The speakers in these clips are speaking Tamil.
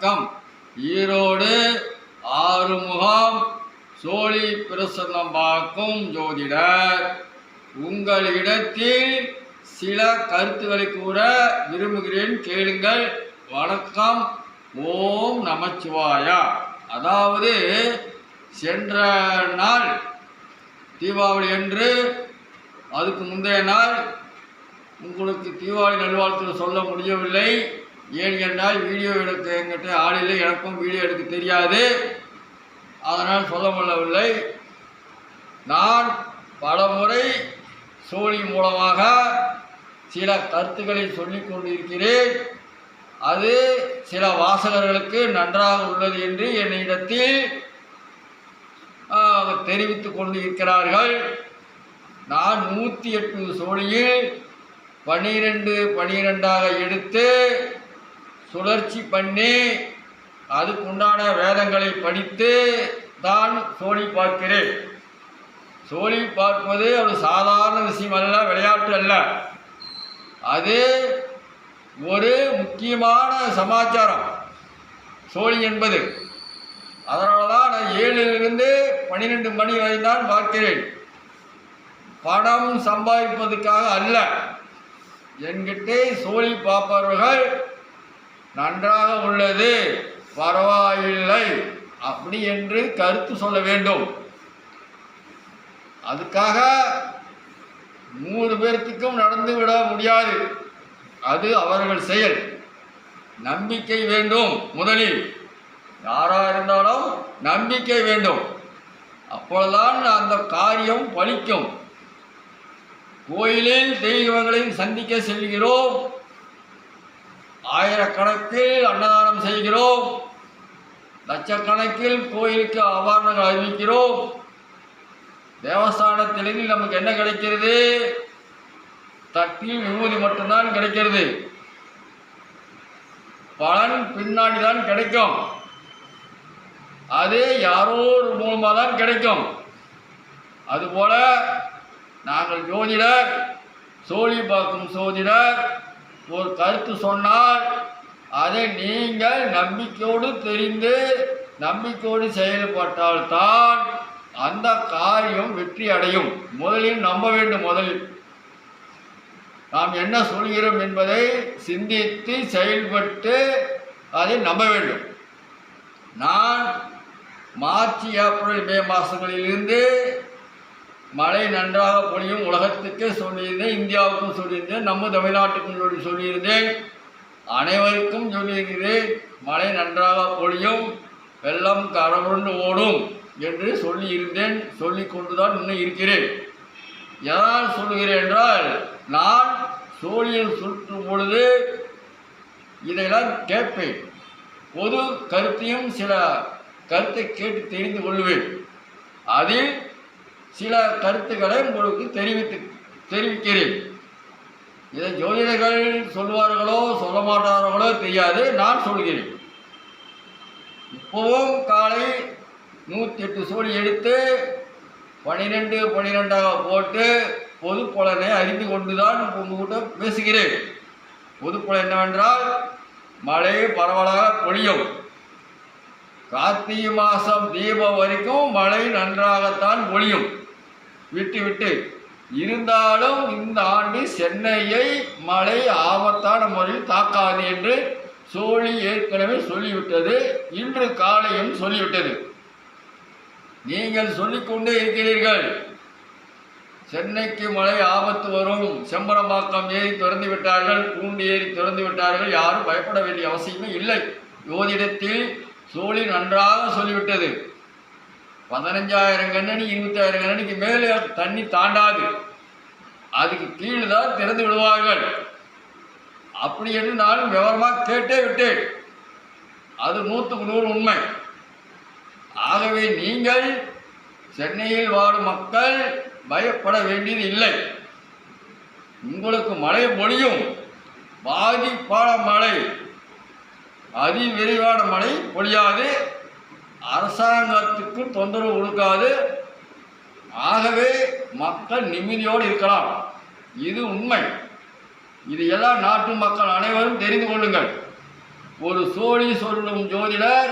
வணக்கம். ஈரோடு ஆறுமுகம் சோழி பிரசன்னம் பார்க்கும் ஜோதிடர். உங்களிடத்தில் சில கருத்துக்களை கூற விரும்புகிறேன். கேளுங்கள். வணக்கம். ஓம் நமச்சிவாயா. அதாவது சென்ற நாள் தீபாவளி என்று அதுக்கு முந்தைய நாள் உங்களுக்கு தீபாவளி நல்வாழ்த்து சொல்ல முடியவில்லை. ஏன் என்றால் வீடியோ எடுக்க என்கிட்ட ஆளில் எனக்கும் வீடியோ எடுக்க தெரியாது. அதனால் சொல்ல முடியவில்லை. நான் பலமுறை சோனி மூலமாக சில கருத்துக்களை சொல்லி கொண்டிருக்கிறேன். அது சில வாசகர்களுக்கு நன்றாக உள்ளது என்று என்னிடத்தில் தெரிவித்து கொண்டு இருக்கிறார்கள் நான் நூற்றி எட்டு சோழியில் பனிரெண்டு பனிரெண்டாக எடுத்து சுழற்சி பண்ணி அதுக்குண்டான வேதங்களை படித்து தான் சோழி பார்க்கிறேன். சோழி பார்ப்பது ஒரு சாதாரண விஷயம் அல்ல விளையாட்டு அல்ல. அது ஒரு முக்கியமான சமாச்சாரம். சோழி என்பது. அதனால தான் நான் ஏழிலிருந்து பன்னிரெண்டு மணி வரை தான் பார்க்கிறேன். பணம் சம்பாதிப்பதற்காக அல்ல. என்கிட்ட சோழி பார்ப்பவர்கள் நன்றாக உள்ளது. பரவாயில்லை. அப்படி என்று கருத்து சொல்ல வேண்டும். அதுக்காக நூறு பேர்த்துக்கும் நடந்து விட முடியாது. அது அவர்கள் செயல். நம்பிக்கை வேண்டும் முதலில். யாராக இருந்தாலும் நம்பிக்கை வேண்டும். அப்பொழுதுதான் அந்த காரியம் பலிக்கும். கோயிலில் தெய்வங்களை சந்திக்க செல்கிறோம். ஆயிரக்கணக்கில் அன்னதானம் செய்கிறோம். லட்சக்கணக்கில் கோயிலுக்கு ஆபரணங்கள் அறிவிக்கிறோம். தேவஸ்தானத்திலிருந்து நமக்கு என்ன கிடைக்கிறது? தட்டில் விபூதி மட்டும்தான் கிடைக்கிறது. பலன் பின்னாடி தான் கிடைக்கும். அது யாரோ ஒரு மூலமாக தான் கிடைக்கும். அதுபோல நாங்கள் ஜோதிடர் சோழி பார்க்கும் சோதிடர் ஒரு கருத்து சொன்னால் அதை நீங்கள் நம்பிக்கையோடு தெரிந்து நம்பிக்கையோடு செயல்பட்டால்தான் அந்த காரியம் வெற்றி அடையும். முதலில் நம்ப வேண்டும் முதலில். நாம் என்ன சொல்கிறோம் என்பதை சிந்தித்து செயல்பட்டு அதை நம்ப வேண்டும். நான் மார்ச் ஏப்ரல் மே மாதங்களிலிருந்து மழை நன்றாக பொழியும் உலகத்துக்கே சொல்லியிருந்தேன் இந்தியாவுக்கும் சொல்லியிருந்தேன் நம்ம தமிழ்நாட்டுக்கும் சொல்லி சொல்லியிருந்தேன். அனைவருக்கும் சொல்லியிருக்கிறேன் மழை நன்றாக பொழியும் வெள்ளம் கரவுண்டு ஓடும் என்று சொல்லியிருந்தேன் சொல்லிக் கொண்டுதான் இன்னும் இருக்கிறேன். எதனால் சொல்லுகிறேன் என்றால் நான் சூரியன் சுற்றும் பொழுது இதையெல்லாம் கேட்பேன். பொது கருத்தையும் சில கருத்தை கேட்டு தெரிந்து கொள்வேன். அதில் சில கருத்துக்களை உங்களுக்கு தெரிவித்து தெரிவிக்கிறேன். இதை ஜோதிடர்கள் சொல்வார்களோ சொல்ல மாட்டார்களோ தெரியாது நான் சொல்கிறேன். இப்போவும் காலை நூற்றி எட்டு சோழி எடுத்து பனிரெண்டு பனிரெண்டாக போட்டு பொது பலனை அறிந்து கொண்டுதான் உங்ககிட்ட பேசுகிறேன். பொது பலன் என்னவென்றால் மழை பரவலாக பொழியும். கார்த்திகை மாதம் தீபம் வரைக்கும் மழை நன்றாகத்தான் பொழியும். விட்டு விட்டு. இருந்தாலும் இந்த ஆண்டு சென்னையை மழை ஆபத்தான முறையில் தாக்காது என்று சோழி ஏற்கனவே சொல்லிவிட்டது. இன்று காலையும் சொல்லிவிட்டது. நீங்கள் சொல்லிக்கொண்டே இருக்கிறீர்கள். சென்னைக்கு மழை ஆபத்து வரும். செம்பரம்பாக்கம் ஏரி திறந்து விட்டார்கள். பூண்டு ஏரி திறந்து விட்டார்கள். யாரும் பயப்பட வேண்டிய அவசியமே இல்லை. யோதிடத்தில் சோழி நன்றாக சொல்லிவிட்டது. பதினஞ்சாயிரம் கண்ணணி இருபத்தாயிரம் கண்ணணிக்கு மேலே தண்ணி தாண்டாது. அதுக்கு கீழே தான் திறந்து விடுவார்கள். அப்படி என்று நான் விவரமாக கேட்டே விட்டேன். அது நூற்றுக்கு நூறு உண்மை. ஆகவே நீங்கள் சென்னையில் வாழும் மக்கள் பயப்பட வேண்டியது இல்லை. உங்களுக்கு மழை பொழியும். பாதிப்பான மழை. அதி விரைவான மழை பொழியாது. அரசாங்கத்துக்கு தொந்தரவு கொடுக்காது. ஆகவே மக்கள் நிம்மதியோடு இருக்கலாம். இது உண்மை. இது எல்லா நாட்டு மக்கள் அனைவரும் தெரிந்து கொள்ளுங்கள். ஒரு சோழி சொல்லும் ஜோதிடர்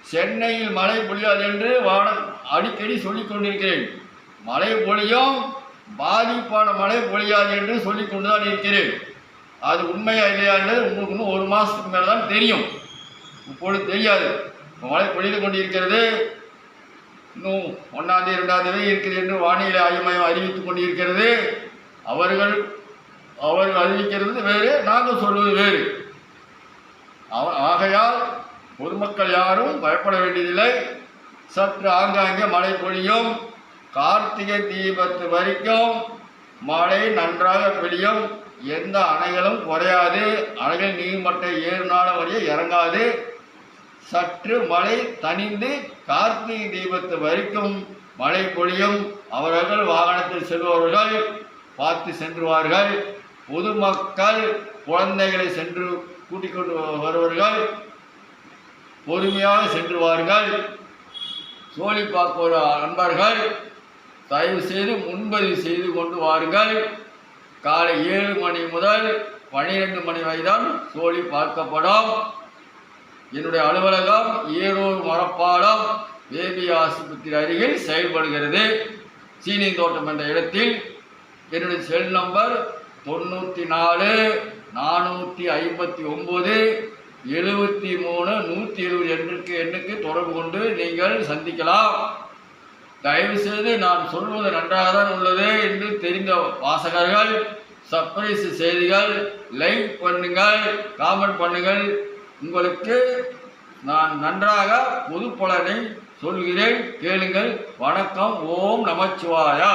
சென்னையில் மழை பொழியாது என்று வானம் அடிக்கடி சொல்லிக் கொண்டிருக்கிறேன். மழை பொழியும் பாதிப்பான மழை பொழியாது என்று சொல்லிக் கொண்டுதான் இருக்கிறேன். அது உண்மையா இல்லையா என்றது உங்களுக்கு இன்னும் ஒரு மாதத்துக்கு மேலே தான் தெரியும். இப்பொழுது தெரியாது. மழை பொழிந்து கொண்டிருக்கிறது. இன்னும் ஒன்றாம் தேதி ரெண்டாம் தேதி என்று வானிலை ஆய்வு மையம் அறிவித்துக் கொண்டிருக்கிறது. அவர்கள் அவர்கள் அறிவிக்கிறது வேறு நாங்கள் சொல்வது வேறு. அவ- ஆகையால் பொதுமக்கள் யாரும் பயப்பட வேண்டியதில்லை. சற்று ஆங்காங்கே மழை பொழியும். கார்த்திகை தீபத்து வரைக்கும் மழை நன்றாக பெய்யும். எந்த அணைகளும் குறையாது. அணைகள் நீர்மட்டை ஏழு நாள் இறங்காது. சற்று மழை தணிந்து கார்த்திகை தீபத்து வரைக்கும் மழை பொழியும். அவர்கள் வாகனத்தில் செல்பவர்கள் பார்த்து சென்றுவார்கள். பொதுமக்கள் குழந்தைகளை சென்று கூட்டிக் கொண்டு வருவர்கள். பொறுமையாக சென்றுவார்கள். சோழி பார்க்கிற நண்பர்கள் தயவு செய்து முன்பதிவு செய்து கொண்டு வாருங்கள். காலை ஏழு மணி முதல் பன்னிரெண்டு மணி வரை தான் சோழி பார்க்கப்படும். என்னுடைய அலுவலகம் ஈரோடு மரப்பாடம் பேபி ஆஸ்பத்திரி அருகில் செயல்படுகிறது. சீனி தோட்டம் என்ற இடத்தில் என்னுடைய செல் நம்பர் தொண்ணூற்றி நாலு நானூற்றி ஐம்பத்தி ஒம்பது எழுபத்தி மூணு நூற்றி எழுபது எண்ணுக்கு எண்ணுக்கு தொடர்பு கொண்டு நீங்கள் சந்திக்கலாம். தயவுசெய்து நான் சொல்வது நன்றாக தான் உள்ளது என்று தெரிந்த வாசகர்கள் சர்ப்ரைஸ் செய்திகள் லைக் பண்ணுங்கள் காமெண்ட் பண்ணுங்கள். உங்களுக்கு நான் நன்றாக பொது பலனை சொல்கிறேன். கேளுங்கள். வணக்கம். ஓம் நமச்சிவாயா.